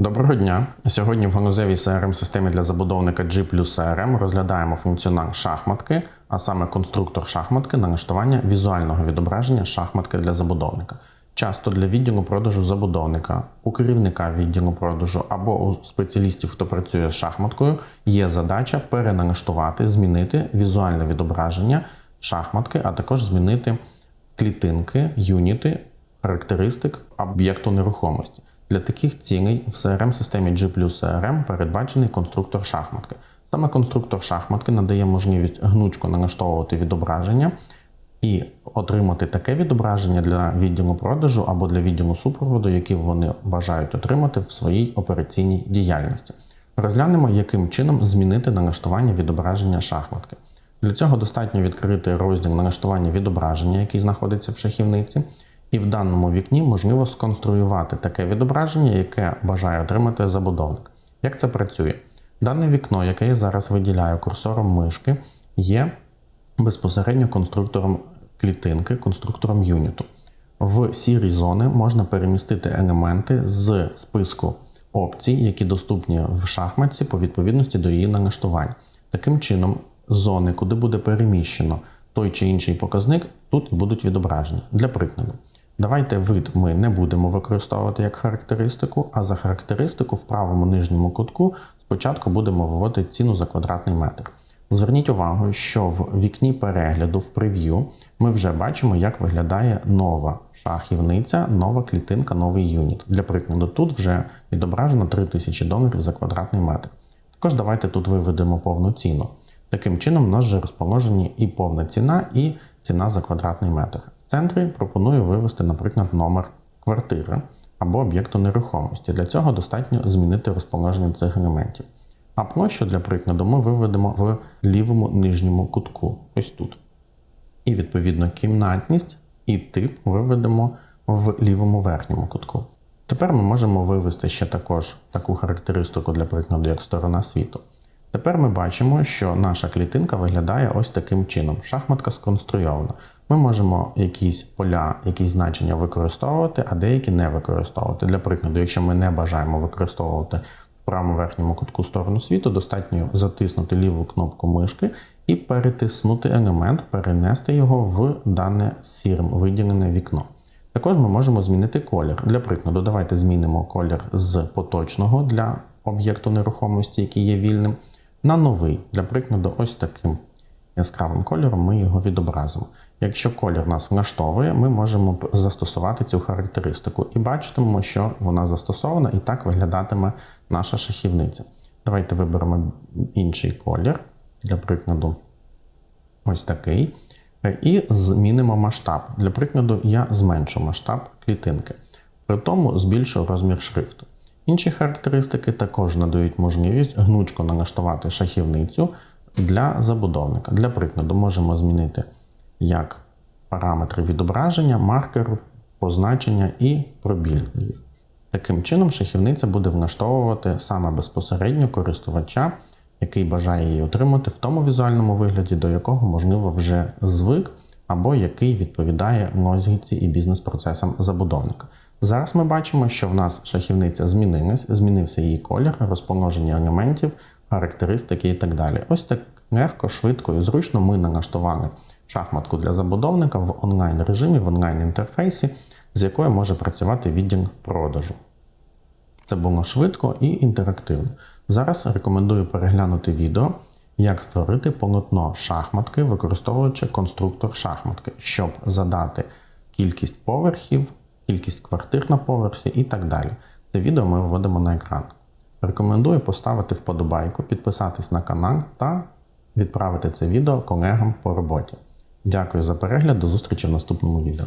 Доброго дня! Сьогодні в ганузевій crm системі для забудовника G плюс CRM розглядаємо функціонал шахматки, а саме конструктор шахматки на налаштування візуального відображення шахматки для забудовника. Часто для відділу продажу забудовника, у керівника відділу продажу або у спеціалістів, хто працює з шахматкою, є задача переналаштувати, змінити візуальне відображення шахматки, а також змінити клітинки, юніти, характеристик об'єкту нерухомості. Для таких цілей в CRM-системі G CRM передбачений конструктор шахматки. Саме конструктор шахматки надає можливість гнучко налаштовувати відображення і отримати таке відображення для відділу продажу або для відділу супроводу, які вони бажають отримати в своїй операційній діяльності. Розглянемо, яким чином змінити налаштування відображення шахматки. Для цього достатньо відкрити розділ налаштування відображення, який знаходиться в шахівниці, і в даному вікні можливо сконструювати таке відображення, яке бажає отримати забудовник. Як це працює? Дане вікно, яке я зараз виділяю курсором мишки, є безпосередньо конструктором клітинки, конструктором юніту. В сірі зони можна перемістити елементи з списку опцій, які доступні в шахматці по відповідності до її налаштувань. Таким чином, зони, куди буде переміщено той чи інший показник, тут і будуть відображені. Для прикладу, давайте вид ми не будемо використовувати як характеристику, а за характеристику в правому нижньому кутку спочатку будемо виводити ціну за квадратний метр. Зверніть увагу, що в вікні перегляду в прев'ю ми вже бачимо, як виглядає нова шахівниця, нова клітинка, новий юніт. Для прикладу, тут вже відображено 3000 доларів за квадратний метр. Також давайте тут виведемо повну ціну. Таким чином, у нас вже розположені і повна ціна, і ціна за квадратний метр. В центрі пропоную вивести, наприклад, номер квартири або об'єкту нерухомості. Для цього достатньо змінити розположення цих елементів. А площу для прикладу ми виведемо в лівому нижньому кутку, ось тут. І відповідно кімнатність і тип виведемо в лівому верхньому кутку. Тепер ми можемо вивести ще також таку характеристику для прикладу, як сторона світу. Тепер ми бачимо, що наша клітинка виглядає ось таким чином. Шахматка сконструйована. Ми можемо якісь поля, якісь значення використовувати, а деякі не використовувати. Для прикладу, якщо ми не бажаємо використовувати в правому верхньому кутку сторону світу, достатньо затиснути ліву кнопку мишки і перетиснути елемент, перенести його в дане сірим виділене вікно. Також ми можемо змінити колір. Для прикладу, давайте змінимо колір з поточного для об'єкту нерухомості, який є вільним, на новий. Для прикладу, ось таким яскравим кольором ми його відобразимо. Якщо колір нас влаштовує, ми можемо застосувати цю характеристику і бачитимемо, що вона застосована, і так виглядатиме наша шахівниця. Давайте виберемо інший колір, для прикладу, ось такий. І змінимо масштаб. Для прикладу, я зменшу масштаб клітинки, при тому збільшу розмір шрифту. Інші характеристики також надають можливість гнучко налаштувати шахівницю для забудовника. Для прикладу, можемо змінити як параметри відображення, маркер, позначення і пробілів. Таким чином, шахівниця буде влаштовувати саме безпосередньо користувача, який бажає її отримати в тому візуальному вигляді, до якого, можливо, вже звик, або який відповідає логіці і бізнес-процесам забудовника. Зараз ми бачимо, що в нас шахівниця змінилась, змінився її колір, розположення елементів, характеристики і так далі. Ось так легко, швидко і зручно ми налаштували шахматку для забудовника в онлайн режимі, в онлайн інтерфейсі, з якою може працювати відділ продажу. Це було швидко і інтерактивно. Зараз рекомендую переглянути відео, як створити полотно шахматки, використовуючи конструктор шахматки, щоб задати кількість поверхів, кількість квартир на поверсі і так далі. Це відео ми вводимо на екран. Рекомендую поставити вподобайку, підписатись на канал та відправити це відео колегам по роботі. Дякую за перегляд, до зустрічі в наступному відео.